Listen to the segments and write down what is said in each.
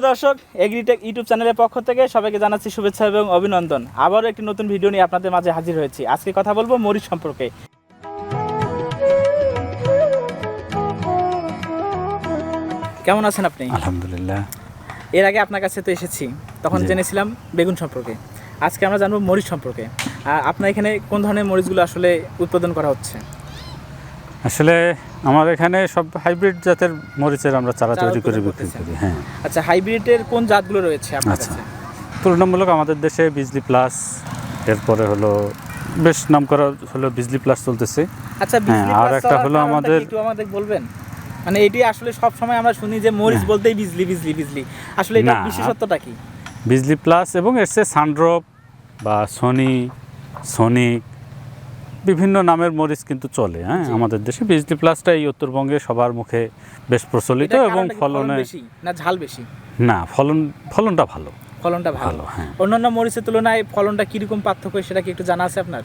সুপ্রিয় দর্শক agritech YouTube চ্যানেলের পক্ষ থেকে সবাইকে জানাচ্ছি শুভেচ্ছা এবং অভিনন্দন। আবারও একটি নতুন ভিডিও নিয়ে আপনাদের মাঝে হাজির হয়েছি। আজকে কথা বলব মরিচ সম্পর্কে। কেমন আছেন আপনি? আলহামদুলিল্লাহ। এর আগে আপনার কাছে তো এসেছি তখন জেনেছিলাম বেগুন সম্পর্কে। আজকে আমরা জানব মরিচ সম্পর্কে। আপনার এখানে কোন ধরনের মরিচগুলো আসলে উৎপাদন করা হচ্ছে? আসলে আমার এখানে সব হাইব্রিড জাতের মরিচের আমরা চারা তৈরি করে বিক্রি করি হ্যাঁ। আচ্ছা হাইব্রিডের কোন জাতগুলো রয়েছে আচ্ছা। কাছে? তুলনামূলক আমাদের দেশে বিজলি প্লাস এরপরে হলো বেশ নাম করা হলো বিজলি প্লাস চলতেছে। আচ্ছা হ্যাঁ, আর একটা হলো আমাদের- একটু আমাদের বলবেন? মানে এটি আসলে সব সময় আমরা শুনি যে মরিচ হ্যাঁ। বলতেই বিজলি বিজলি বিজলি। আসলে এটা। বিশেষত্বটা কি? বিজলি প্লাস এবং এর চেয়ে সানড্রপ বা সনি সনিক বিভিন্ন নামের মরিচ কিন্তু চলে হ্যাঁ? আমাদের দেশে বিজলি প্লাসটা এই উত্তরবঙ্গে সবার মুখে বেশ প্রচলিত এবং ফলনে না ঝাল বেশি? না ফলন ফলনটা ভালো। ফলনটা ভালো। হ্যাঁ। অন্যান্য মরিচের তুলনায় ফলনটা কীরকম পার্থক্য সেটা কি একটু জানা আছে আপনার?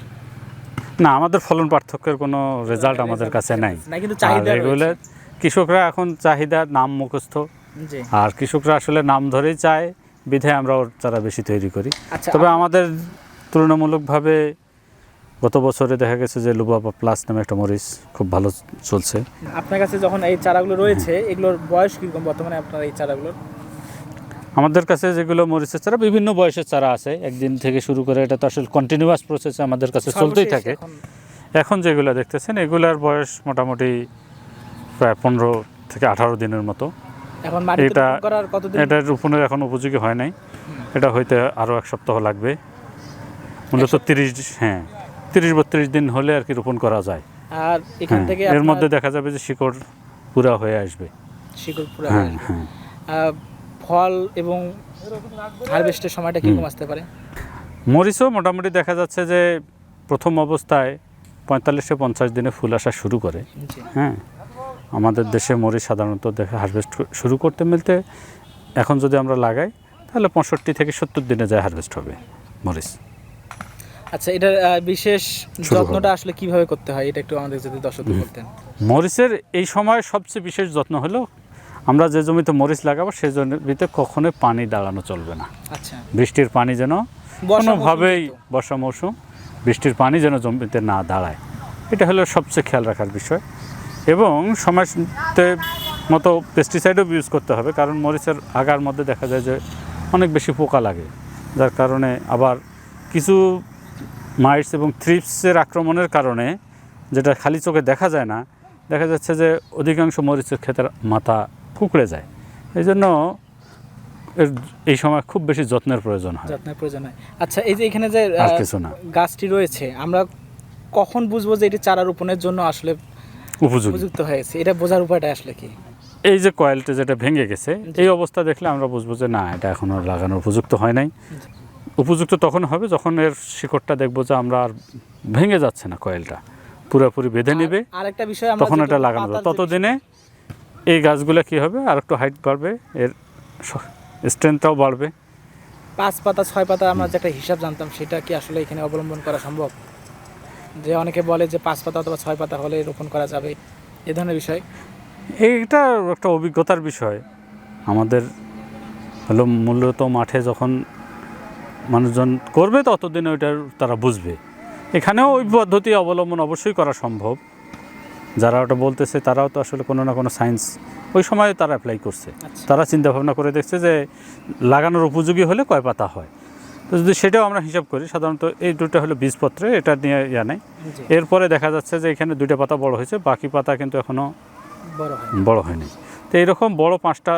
না আমাদের ফলন পার্থক্যের কোনো রেজাল্ট আমাদের কাছে নাই। কিন্তু চাহিদা কৃষকরা এখন চাহিদা নাম মুখস্থ। আর কৃষকরা আসলে নাম ধরেই চায় বিধায় আমরা ওর চারা বেশি তৈরি করি। আচ্ছা তবে আমাদের তুলনামূলকভাবে গত বছরে দেখা গেছে যে লুবাবা প্লাস নামে একটা মরিচ খুব ভালো চলছে। আপনার কাছে যখন এই চারাগুলো রয়েছে এগুলোর বয়স কীরকম বর্তমানে আপনার এই চারাগুলোর? আমাদের কাছে যেগুলো মরিচের চারা বিভিন্ন বয়সের চারা আছে। একদিন থেকে শুরু করে এটা তো আসলে কন্টিনিউয়াস প্রসেসে আমাদের কাছে চলতেই থাকে। এখন- যেগুলো দেখতেছেন এগুলার বয়স মোটামুটি প্রায় পনেরো থেকে আঠারো দিনের মতো। এখন এটা- এটা রোপণের এখন উপযোগী হয় নাই। এটা হইতে আরও এক সপ্তাহ লাগবে। মূলত তিরিশ হ্যাঁ। তিরিশ বত্রিশ দিন হলে আর কি রোপণ করা যায়। আর এখান হ্যাঁ, থেকে এর মধ্যে দেখা যাবে যে শিকড় পুরা হয়ে আসবে। শিকড় পুরো হ্যাঁ হ্যাঁ ফল এবং হারভেস্টের সময়টা কীরকম আসতে পারে? মরিচও মোটামুটি দেখা যাচ্ছে যে প্রথম অবস্থায় পঁয়তাল্লিশে পঞ্চাশ দিনে ফুল আসা শুরু করে। হ্যাঁ আমাদের দেশে মরিচ সাধারণত দেখা হারভেস্ট শুরু করতে মিলতে এখন যদি আমরা লাগাই তাহলে পঁয়ষট্টি থেকে সত্তর দিনে যায় হারভেস্ট হবে মরিচ। আচ্ছা এটার বিশেষ যত্নটা আসলে কীভাবে করতে হয়? এটা একটু আমাদের যদি দর্শক বলতেন। মরিচের এই সময় সবচেয়ে বিশেষ যত্ন হলো আমরা যে জমিতে মরিচ লাগাবো সেই জমিতে কখনোই পানি দাঁড়ানো চলবে না। আচ্ছা। বৃষ্টির পানি যেন বর্ষা কোনোভাবেই বর্ষা মৌসুম বৃষ্টির পানি যেন জমিতে না দাঁড়ায়। এটা হলো সবচেয়ে খেয়াল রাখার বিষয়। এবং সময়তে মতো পেস্টিসাইডও ইউজ করতে হবে কারণ মরিচের আগার মধ্যে দেখা যায় যে অনেক বেশি পোকা লাগে যার কারণে আবার কিছু মাইটস এবং থ্রিপসের আক্রমণের কারণে যেটা খালি চোখে দেখা যায় না দেখা যাচ্ছে যে অধিকাংশ মরিচের ক্ষেতের মাথা কুকড়ে যায়। এই জন্য এর এই সময় খুব বেশি যত্নের প্রয়োজন হয়। যত্নের প্রয়োজন হয়। আচ্ছা এই যে এখানে যে কিছু না। গাছটি রয়েছে আমরা কখন বুঝব যে এটি চারা রোপণের জন্য আসলে উপযুক্ত হয়েছে? এটা বোঝার উপায়টা আসলে কি? এই যে কয়েলটা যেটা ভেঙে গেছে এই অবস্থা দেখলে আমরা বুঝব যে না এটা এখনও লাগানোর উপযুক্ত হয় নাই। উপযুক্ত তখন হবে যখন এর শিকড়টা দেখব যে আমরা আর ভেঙে যাচ্ছে না কয়েলটা। পুরোপুরি বেঁধে নেবে। আরেকটা বিষয় তখন এটা লাগানো যাবে। ততদিনে এই গাছগুলো কি হবে? আর একটু হাইট বাড়বে এর স্ট্রেংথটাও বাড়বে। পাঁচ পাতা ছয় পাতা আমরা যে একটা হিসাব জানতাম সেটা কি আসলে এখানে অবলম্বন করা সম্ভব? যে অনেকে বলে যে পাঁচ পাতা অথবা ছয় পাতা হলে রোপণ করা যাবে এ ধরনের বিষয়। এইটা একটা অভিজ্ঞতার বিষয়। আমাদের হলো মূলত মাঠে যখন মানুষজন করবে ততদিন ওইটার তারা বুঝবে। এখানেও ওই পদ্ধতি অবলম্বন অবশ্যই করা সম্ভব। যারা ওটা বলতেছে তারাও তো আসলে কোনো না কোনো সায়েন্স ওই সময় তারা অ্যাপ্লাই করছে। আচ্ছা। তারা চিন্তা ভাবনা করে দেখছে যে লাগানোর উপযোগী হলে কয় পাতা হয়। তো যদি সেটাও আমরা হিসাব করি সাধারণত এই দুটো হলো বীজপত্রে এটা নিয়ে ইয়া নেই। এরপরে দেখা যাচ্ছে যে এখানে দুইটা পাতা বড় হয়েছে বাকি পাতা কিন্তু এখনও বড় বড় হয়নি। তো এইরকম বড় পাঁচটা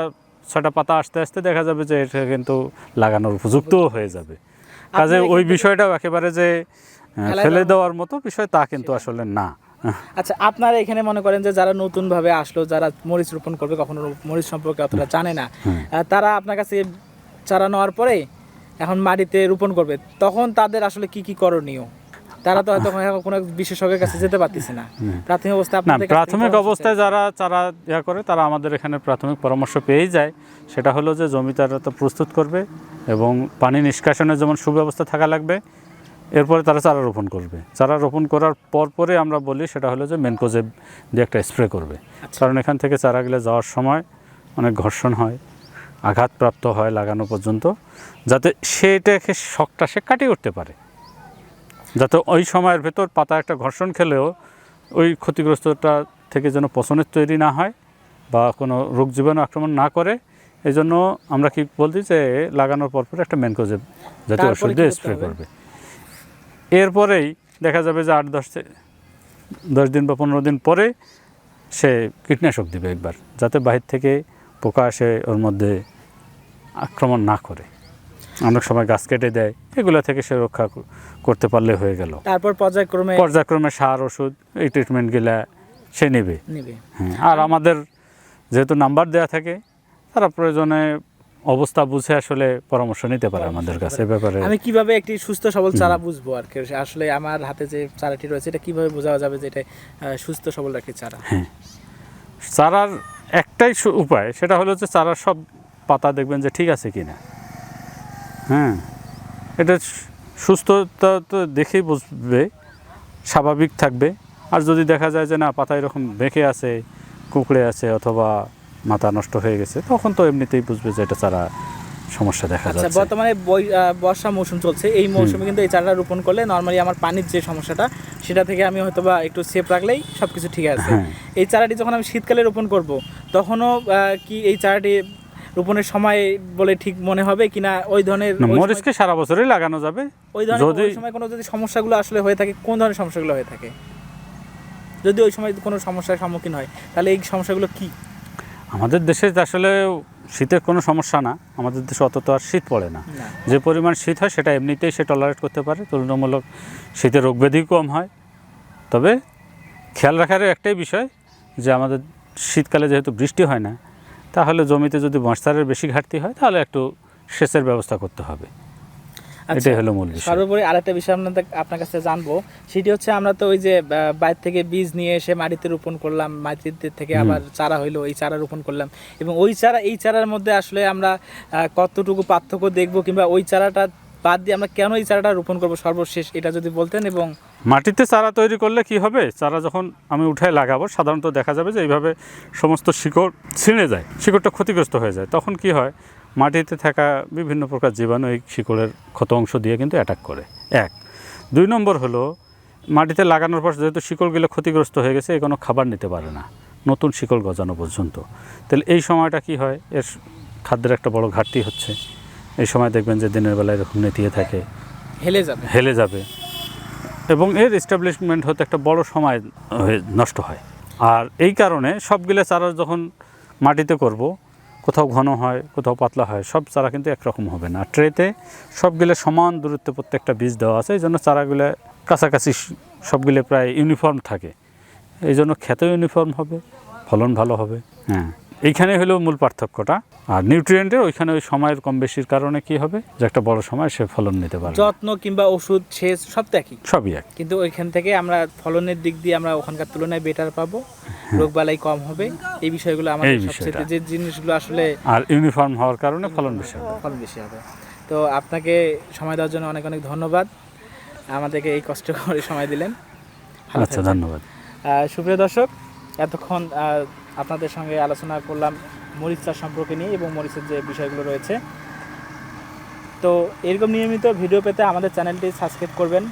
ছটা পাতা আস্তে আস্তে দেখা যাবে যে এটা কিন্তু লাগানোর উপযুক্তও হয়ে যাবে। কাজে ওই কিন্তু- বিষয়টা একেবারে যে ফেলে দেওয়ার মতো বিষয় তা কিন্তু আসলে না। আচ্ছা আপনারা এখানে মনে করেন যে যারা নতুন ভাবে আসলো যারা মরিচ রোপণ করবে কখনো মরিচ সম্পর্কে অতটা জানে না তারা আপনার কাছে চারা নেওয়ার পরে এখন মাটিতে রোপণ করবে তখন তাদের আসলে কি কি করণীয়? তারা তো হয়তো কোনো বিশেষজ্ঞের কাছে যেতে পারতেছে না। প্রাথমিক অবস্থায় না আপনাদের প্রাথমিক অবস্থায় যারা চারা ইয়া করে তারা আমাদের এখানে প্রাথমিক পরামর্শ পেয়েই যায়। সেটা হলো যে জমি তারা তো প্রস্তুত করবে এবং পানি নিষ্কাশনের যেমন সুব্যবস্থা থাকা লাগবে এরপরে তারা চারা রোপণ করবে। চারা রোপণ করার পর পরে আমরা বলি সেটা হলো যে মেনকোজেব দিয়ে একটা স্প্রে করবে। আচ্ছা। কারণ এখান থেকে চারাগুলো যাওয়ার সময় অনেক ঘর্ষণ হয় আঘাতপ্রাপ্ত হয় লাগানো পর্যন্ত যাতে সেটাকে শখটা সে কাটিয়ে উঠতে পারে। যাতে ওই সময়ের ভেতর পাতা একটা ঘর্ষণ খেলেও ওই ক্ষতিগ্রস্তটা থেকে যেন পচনের তৈরি না হয় বা কোনো রোগ জীবাণু আক্রমণ না করে এই জন্য আমরা কি বলছি যে লাগানোর পর পর একটা ম্যানকোজেব যাতে ওষুধ দিয়ে স্প্রে করবে। এরপরেই দেখা যাবে যে আট দশ দশ দিন বা পনেরো দিন পরে সে কীটনাশক দিবে একবার যাতে বাহির থেকে পোকা আসে ওর মধ্যে আক্রমণ না করে। অনেক সময় গাছ কেটে দেয় এগুলো থেকে সে রক্ষা করতে পারলে হয়ে গেল। তারপর পর্যায়ক্রমে পর্যায়ক্রমে সার ওষুধ এই ট্রিটমেন্ট ট্রিটমেন্টগুলা সে নেবে। হ্যাঁ আর আমাদের যেহেতু নাম্বার দেওয়া থাকে তারা প্রয়োজনে অবস্থা বুঝে আসলে পরামর্শ নিতে পারে আমাদের কাছে ব্যাপারে। আমি কীভাবে একটি সুস্থ সবল চারা বুঝব আর কি? আসলে আমার হাতে যে চারাটি রয়েছে এটা কীভাবে বোঝা যাবে যে এটা সুস্থ সবল একটি চারা? হ্যাঁ। চারার একটাই উপায় সেটা হলো যে চারার সব পাতা দেখবেন যে ঠিক আছে কি না হ্যাঁ। এটা সুস্থতা তো দেখেই বুঝবে স্বাভাবিক থাকবে। আর যদি দেখা যায় যে না পাতা এরকম বেঁকে আছে কুঁকড়ে আছে অথবা মাথা নষ্ট হয়ে গেছে তখন তো এমনিতেই বুঝবে যে এটা চারা সমস্যা দেখা আচ্ছা যাচ্ছে। বর্তমানে বর্ষা মৌসুম চলছে। এই মৌসুমে কিন্তু এই চারাটা রোপণ করলে নর্মালি আমার পানির যে সমস্যাটা সেটা থেকে আমি হয়তো বা একটু সেফ রাখলেই সব কিছু ঠিক আছে। হ্যাঁ। এই চারাটি যখন আমি শীতকালে রোপণ করব তখনও কি এই চারাটি রোপণের সময় বলে ঠিক মনে হবে কিনা ওই ধরনের মরিচকে সারা বছরই লাগানো যাবে। ওই ধরনের ওই সময় কোনো যদি সমস্যাগুলো আসলে হয়ে থাকে কোন ধরনের সমস্যাগুলো হয়ে থাকে? যদি ওই সময় কোনো সমস্যার সম্মুখীন হয় তাহলে এই সমস্যাগুলো কি? আমাদের দেশে আসলে শীতের কোনো সমস্যা না। আমাদের দেশে অত তো আর শীত পড়ে না। যে পরিমাণ শীত হয় সেটা এমনিতেই সে টলারেট করতে পারে। তুলনামূলক শীতের রোগব্যাধি কম হয়। তবে খেয়াল রাখার একটাই বিষয় যে আমাদের শীতকালে যেহেতু বৃষ্টি হয় না তাহলে জমিতে যদি মশারের বেশি ঘাটতি হয় তাহলে একটু সেচের ব্যবস্থা করতে হবে। আচ্ছা এটাই হলো মূল বিষয়। সর্বোপরি আরেকটা বিষয় আপনাদের আপনার কাছে জানব। সেটি হচ্ছে আমরা তো ওই যে বাইরে থেকে বীজ নিয়ে এসে মাটিতে রোপণ করলাম মাটিতে থেকে আবার চারা হইল এই চারা রোপণ করলাম। এবং ওই চারা এই চারার মধ্যে আসলে আমরা কতটুকু পার্থক্য দেখব কিংবা ওই চারাটা বাদ দিয়ে আমরা কেন এই চারাটা রোপণ করব সর্বশেষ এটা যদি বলতেন এবং মাটিতে চারা তৈরি করলে কি হবে? চারা যখন আমি উঠায় লাগাবো সাধারণত দেখা যাবে যে এইভাবে সমস্ত শিকড় ছিঁড়ে যায় শিকড়টা ক্ষতিগ্রস্ত হয়ে যায়। তখন কি হয়? মাটিতে থাকা বিভিন্ন প্রকার জীবাণু এই শিকড়ের ক্ষত অংশ দিয়ে কিন্তু অ্যাটাক করে। এক। দুই নম্বর হলো মাটিতে লাগানোর পর যেহেতু শিকড়গুলো ক্ষতিগ্রস্ত হয়ে গেছে এ কোনো খাবার নিতে পারে না। নতুন শিকড় গজানো পর্যন্ত। তাহলে এই সময়টা কি হয়? এর খাদ্যের একটা বড় ঘাটতি হচ্ছে। এই সময় দেখবেন যে দিনের বেলা এরকম নেতিয়ে থাকে হেলে যাবে। হেলে যাবে। এবং এর এস্টাবলিশমেন্ট হতে একটা বড় সময় নষ্ট হয়। আর এই কারণে সবগুলো চারা যখন মাটিতে করব, কোথাও ঘন হয়, কোথাও পাতলা হয়, সব চারা কিন্তু একরকম হবে না। ট্রেতে সবগুলো সমান দূরত্বে প্রত্যেকটা বীজ দেওয়া আছে, এই জন্য চারাগুলো কাছাকাছি সবগুলো প্রায় ইউনিফর্ম থাকে। এই জন্য খেতেও ইউনিফর্ম হবে, ফলন ভালো হবে। হ্যাঁ। এইখানে হলো মূল পার্থক্যটা। আর নিউট্রিয়েন্টের ওইখানে ওই সময়ের কম বেশির কারণে কি হবে? যে একটা বড় সময় সে ফলন নিতে পারবে। যত্ন কিংবা ওষুধ সেচ সব তো একই। সবই এক কিন্তু ওইখান থেকে আমরা ফলনের দিক দিয়ে আমরা ওখানকার তুলনায় বেটার পাবো। রোগবালাই কম হবে। এই বিষয়গুলো আমাদের সবচেয়ে যে জিনিসগুলো আসলে আর ইউনিফর্ম হওয়ার কারণে ফলন বেশি হবে। ফলন বেশি হবে। তো আপনাকে সময় দেওয়ার জন্য অনেক অনেক ধন্যবাদ। আমাদেরকে এই কষ্ট করে সময় দিলেন। আচ্ছা ধন্যবাদ। সুপ্রিয় দর্শক এতক্ষণ আপনাদের সঙ্গে আলোচনা করলাম মরিচ সম্পর্কে নিয়ে এবং মরিচের যে বিষয়গুলো রয়েছে। তো এরকম নিয়মিত ভিডিও পেতে আমাদের চ্যানেলটি সাবস্ক্রাইব করবেন,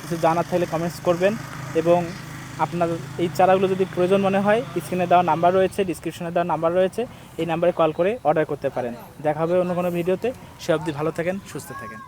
কিছু জানার থাকলে কমেন্টস করবেন এবং আপনার এই চারাগুলো যদি প্রয়োজন মনে হয় স্ক্রিনে দেওয়া নাম্বার রয়েছে ডিসক্রিপশনে দেওয়া নাম্বার রয়েছে, এই নাম্বারে কল করে অর্ডার করতে পারেন। দেখা হবে অন্য কোনো ভিডিওতে, সে অবধি ভালো থাকেন, সুস্থ থাকেন।